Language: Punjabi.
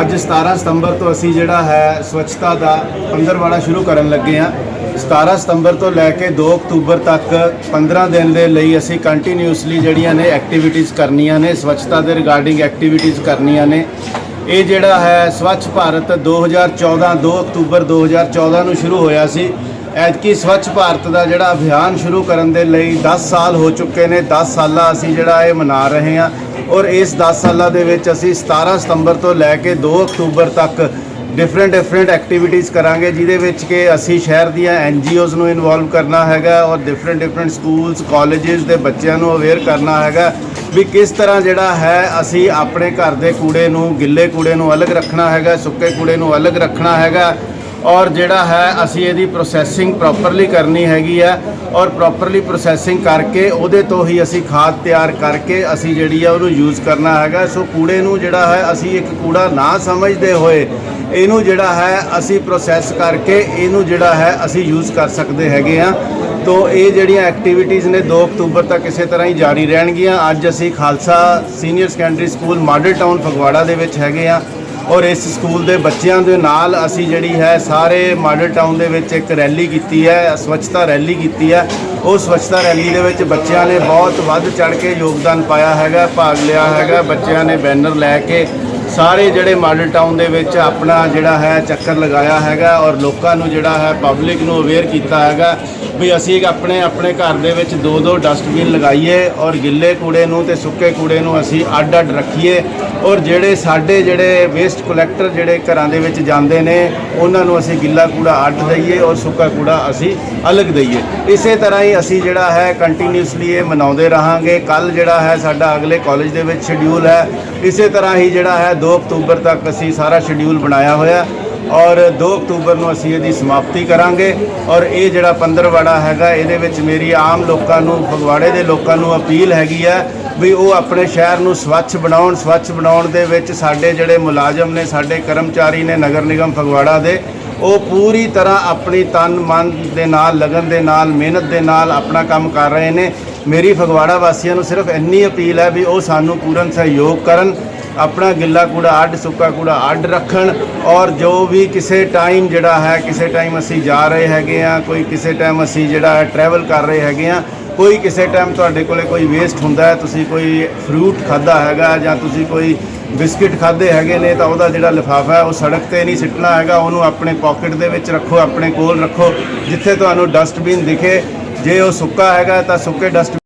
ਅੱਜ 17 ਸਤੰਬਰ ਤੋਂ ਅਸੀਂ ਜਿਹੜਾ ਹੈ ਸਵੱਛਤਾ ਦਾ ਪੰਦਰਵਾੜਾ ਸ਼ੁਰੂ ਕਰਨ ਲੱਗੇ ਹਾਂ। 17 ਸਤੰਬਰ ਤੋਂ ਲੈ ਕੇ 2 ਅਕਤੂਬਰ ਤੱਕ 15 ਦਿਨ ਦੇ ਲਈ ਅਸੀਂ ਕੰਟੀਨਿਊਸਲੀ ਜਿਹੜੀਆਂ ਨੇ ਐਕਟੀਵਿਟੀਜ਼ ਕਰਨੀਆਂ ਨੇ, ਸਵੱਛਤਾ ਦੇ ਰਿਗਾਰਡਿੰਗ ਐਕਟੀਵਿਟੀਜ਼ ਕਰਨੀਆਂ ਨੇ। ਇਹ ਜਿਹੜਾ ਹੈ ਸਵੱਛ ਭਾਰਤ 2014 2 ਅਕਤੂਬਰ 2014 ਨੂੰ ਸ਼ੁਰੂ ਹੋਇਆ ਸੀ। ਐਤਕੀ ਸਵੱਛ ਭਾਰਤ ਦਾ ਜਿਹੜਾ ਅਭਿਆਨ ਸ਼ੁਰੂ ਕਰਨ ਦੇ ਲਈ 10 ਸਾਲ ਹੋ ਚੁੱਕੇ ਨੇ। 10 ਸਾਲਾਂ ਅਸੀਂ ਜਿਹੜਾ ਇਹ ਮਨਾ ਰਹੇ ਹਾਂ। ਔਰ ਇਸ 10 ਸਾਲਾਂ ਦੇ ਵਿੱਚ ਅਸੀਂ 17 ਸਤੰਬਰ ਤੋਂ ਲੈ ਕੇ 2 ਅਕਤੂਬਰ ਤੱਕ ਡਿਫਰੈਂਟ ਡਿਫਰੈਂਟ ਐਕਟੀਵਿਟੀਜ਼ ਕਰਾਂਗੇ, ਜਿਹਦੇ ਵਿੱਚ ਕਿ ਅਸੀਂ ਸ਼ਹਿਰ ਦੀਆਂ ਐਨਜੀਓਜ਼ ਨੂੰ ਇਨਵੋਲਵ ਕਰਨਾ ਹੈਗਾ ਔਰ ਡਿਫਰੈਂਟ ਡਿਫਰੈਂਟ ਸਕੂਲਸ ਕਾਲਜਸ ਦੇ ਬੱਚਿਆਂ ਨੂੰ ਅਵੇਅਰ ਕਰਨਾ ਹੈਗਾ ਵੀ ਕਿਸ ਤਰ੍ਹਾਂ ਜਿਹੜਾ ਹੈ ਅਸੀਂ ਆਪਣੇ ਘਰ ਦੇ ਕੂੜੇ ਨੂੰ, ਗਿੱਲੇ ਕੂੜੇ ਨੂੰ ਅਲੱਗ ਰੱਖਣਾ ਹੈਗਾ, ਸੁੱਕੇ ਕੂੜੇ ਨੂੰ ਅਲੱਗ ਰੱਖਣਾ ਹੈਗਾ। ਔਰ ਜਿਹੜਾ ਹੈ, ਅਸੀਂ ਇਹਦੀ ਪ੍ਰੋਸੈਸਿੰਗ ਪ੍ਰੋਪਰਲੀ ਕਰਨੀ ਹੈਗੀ ਹੈ ਔਰ ਪ੍ਰੋਪਰਲੀ ਪ੍ਰੋਸੈਸਿੰਗ ਕਰਕੇ ਉਹਦੇ ਤੋਂ ਹੀ ਅਸੀਂ ਖਾਦ ਤਿਆਰ ਕਰਕੇ ਅਸੀਂ ਜਿਹੜੀ ਆ ਉਹਨੂੰ ਯੂਜ਼ ਕਰਨਾ ਹੈਗਾ। ਸੋ ਕੂੜੇ ਨੂੰ ਜਿਹੜਾ ਹੈ, ਅਸੀਂ ਇੱਕ ਕੂੜਾ ਨਾ ਸਮਝਦੇ ਹੋਏ ਇਹਨੂੰ ਜਿਹੜਾ ਹੈ, ਅਸੀਂ ਪ੍ਰੋਸੈਸ ਕਰਕੇ ਇਹਨੂੰ ਜਿਹੜਾ ਹੈ, ਅਸੀਂ ਯੂਜ਼ ਕਰ ਸਕਦੇ ਹੈਗੇ ਆ ਤੋ ਇਹ ਜਿਹੜੀਆਂ ਐਕਟੀਵਿਟੀਜ਼ ਨੇ 2 ਅਕਤੂਬਰ ਤੱਕ ਇਸੇ ਤਰ੍ਹਾਂ ਹੀ ਜਾਰੀ ਰਹਿਣਗੀਆਂ। ਅੱਜ ਅਸੀਂ Khalsa senior secondary school model town Phagwara ਦੇ ਵਿੱਚ ਹੈਗੇ ਆ ਔਰ ਇਸ ਸਕੂਲ ਦੇ ਬੱਚਿਆਂ ਦੇ ਨਾਲ ਅਸੀਂ ਜਿਹੜੀ ਹੈ ਸਾਰੇ ਮਾਡਲ ਟਾਊਨ ਦੇ ਵਿੱਚ ਇੱਕ ਰੈਲੀ ਕੀਤੀ ਹੈ, ਸਵੱਛਤਾ ਰੈਲੀ ਕੀਤੀ ਹੈ। ਉਹ ਸਵੱਛਤਾ ਰੈਲੀ ਦੇ ਵਿੱਚ ਬੱਚਿਆਂ ਨੇ ਬਹੁਤ ਵੱਧ ਚੜ ਕੇ ਯੋਗਦਾਨ ਪਾਇਆ ਹੈਗਾ, ਭਾਗ ਲਿਆ ਹੈਗਾ। ਬੱਚਿਆਂ ਨੇ ਬੈਨਰ ਲੈ ਕੇ ਸਾਰੇ ਜਿਹੜੇ ਮਾਡਲ ਟਾਊਨ ਦੇ ਵਿੱਚ ਆਪਣਾ ਜਿਹੜਾ ਹੈ ਚੱਕਰ ਲਗਾਇਆ ਹੈਗਾ ਔਰ ਲੋਕਾਂ ਨੂੰ ਜਿਹੜਾ ਹੈ ਪਬਲਿਕ ਨੂੰ ਅਵੇਅਰ ਕੀਤਾ ਹੈਗਾ ਵੀ ਅਸੀਂ ਆਪਣੇ ਆਪਣੇ ਘਰ ਦੇ ਵਿੱਚ ਦੋ ਦੋ ਡਸਟਬਿਨ ਲਗਾਈਏ ਔਰ ਗਿੱਲੇ ਕੂੜੇ ਨੂੰ ਤੇ ਸੁੱਕੇ ਕੂੜੇ ਨੂੰ ਅਸੀਂ ਅੱਡ ਅੱਡ ਰੱਖੀਏ ਔਰ ਜਿਹੜੇ ਸਾਡੇ ਜਿਹੜੇ ਵੇਸਟ ਕਲੈਕਟਰ ਜਿਹੜੇ ਘਰਾਂ ਦੇ ਵਿੱਚ ਜਾਂਦੇ ਨੇ, ਉਹਨਾਂ ਨੂੰ ਅਸੀਂ ਗਿੱਲਾ ਕੂੜਾ ਅੱਡ ਦਈਏ ਔਰ ਸੁੱਕਾ ਕੂੜਾ ਅਸੀਂ ਅਲੱਗ ਦਈਏ। ਇਸੇ ਤਰ੍ਹਾਂ ਹੀ ਅਸੀਂ ਜਿਹੜਾ ਹੈ ਕੰਟੀਨਿਊਸਲੀ ਇਹ ਮਨਾਉਂਦੇ ਰਹਾਂਗੇ। ਕੱਲ ਜਿਹੜਾ ਹੈ ਸਾਡਾ ਅਗਲੇ ਕਾਲਜ ਦੇ ਵਿੱਚ ਸ਼ਡਿਊਲ ਹੈ। ਇਸੇ ਤਰ੍ਹਾਂ ਹੀ ਜਿਹੜਾ ਹੈ 2 ਅਕਤੂਬਰ ਤੱਕ ਅਸੀਂ ਸਾਰਾ ਸ਼ਡਿਊਲ ਬਣਾਇਆ ਹੋਇਆ ਔਰ 2 ਅਕਤੂਬਰ ਨੂੰ ਅਸੀਂ ਇਹਦੀ ਸਮਾਪਤੀ ਕਰਾਂਗੇ ਔਰ ਇਹ ਜਿਹੜਾ ਪੰਦਰਵਾੜਾ ਹੈਗਾ, ਇਹਦੇ ਵਿੱਚ ਮੇਰੀ ਆਮ ਲੋਕਾਂ ਨੂੰ, ਫਗਵਾੜੇ ਦੇ ਲੋਕਾਂ ਨੂੰ ਅਪੀਲ ਹੈਗੀ ਹੈ ਵੀ ਉਹ ਆਪਣੇ ਸ਼ਹਿਰ ਨੂੰ ਸਵੱਛ ਬਣਾਉਣ ਸਵੱਛ ਬਣਾਉਣ ਦੇ ਵਿੱਚ ਸਾਡੇ ਜਿਹੜੇ ਮੁਲਾਜ਼ਮ ਨੇ, ਸਾਡੇ ਕਰਮਚਾਰੀ ਨੇ ਨਗਰ ਨਿਗਮ ਫਗਵਾੜਾ ਦੇ, ਉਹ ਪੂਰੀ ਤਰ੍ਹਾਂ ਆਪਣੀ ਤਨ ਮਨ ਦੇ ਨਾਲ, ਲਗਨ ਦੇ ਨਾਲ, ਮਿਹਨਤ ਦੇ ਨਾਲ ਆਪਣਾ ਕੰਮ ਕਰ ਰਹੇ ਨੇ। ਮੇਰੀ ਫਗਵਾੜਾ ਵਾਸੀਆਂ ਨੂੰ ਸਿਰਫ ਇੰਨੀ ਅਪੀਲ ਹੈ ਵੀ ਉਹ ਸਾਨੂੰ ਪੂਰਨ ਸਹਿਯੋਗ ਕਰਨ ਆਪਣਾ ਗਿੱਲਾ ਕੂੜਾ, ਅੱਡ ਸੁੱਕਾ ਕੂੜਾ, ਅੱਡ ਰੱਖਣ ਔਰ ਜੋ ਵੀ ਕਿਸੇ ਟਾਈਮ ਜਿਹੜਾ ਹੈ, ਕਿਸੇ ਟਾਈਮ ਅਸੀਂ ਜਾ ਰਹੇ ਹੈਗੇ ਆ ਕੋਈ ਕਿਸੇ ਟਾਈਮ ਅਸੀਂ ਜਿਹੜਾ ਹੈ ਟਰੈਵਲ ਕਰ ਰਹੇ ਹੈਗੇ ਆ ਕੋਈ ਕਿਸੇ ਟਾਈਮ ਤੁਹਾਡੇ ਕੋਲੇ ਕੋਈ ਵੇਸਟ ਹੁੰਦਾ ਹੈ, ਤੁਸੀਂ ਕੋਈ ਫਰੂਟ ਖਾਦਾ ਹੈਗਾ ਜਾਂ ਤੁਸੀਂ ਕੋਈ ਬਿਸਕਿਟ ਖਾਦੇ ਹੈਗੇ ਨੇ ਤਾਂ ਉਹਦਾ ਜਿਹੜਾ ਲਿਫਾਫਾ ਹੈ, ਉਹ ਸੜਕ ਤੇ ਨਹੀਂ ਸਿੱਟਣਾ ਹੈਗਾ, ਉਹਨੂੰ ਆਪਣੇ ਪਾਕਟ ਦੇ ਵਿੱਚ ਰੱਖੋ, ਆਪਣੇ ਕੋਲ ਰੱਖੋ, ਜਿੱਥੇ ਤੁਹਾਨੂੰ ਡਸਟਬਿਨ ਦਿਖੇ। ਜੇ ਉਹ ਸੁੱਕਾ ਹੈਗਾ ਤਾਂ ਸੁੱਕੇ ਡਸਟ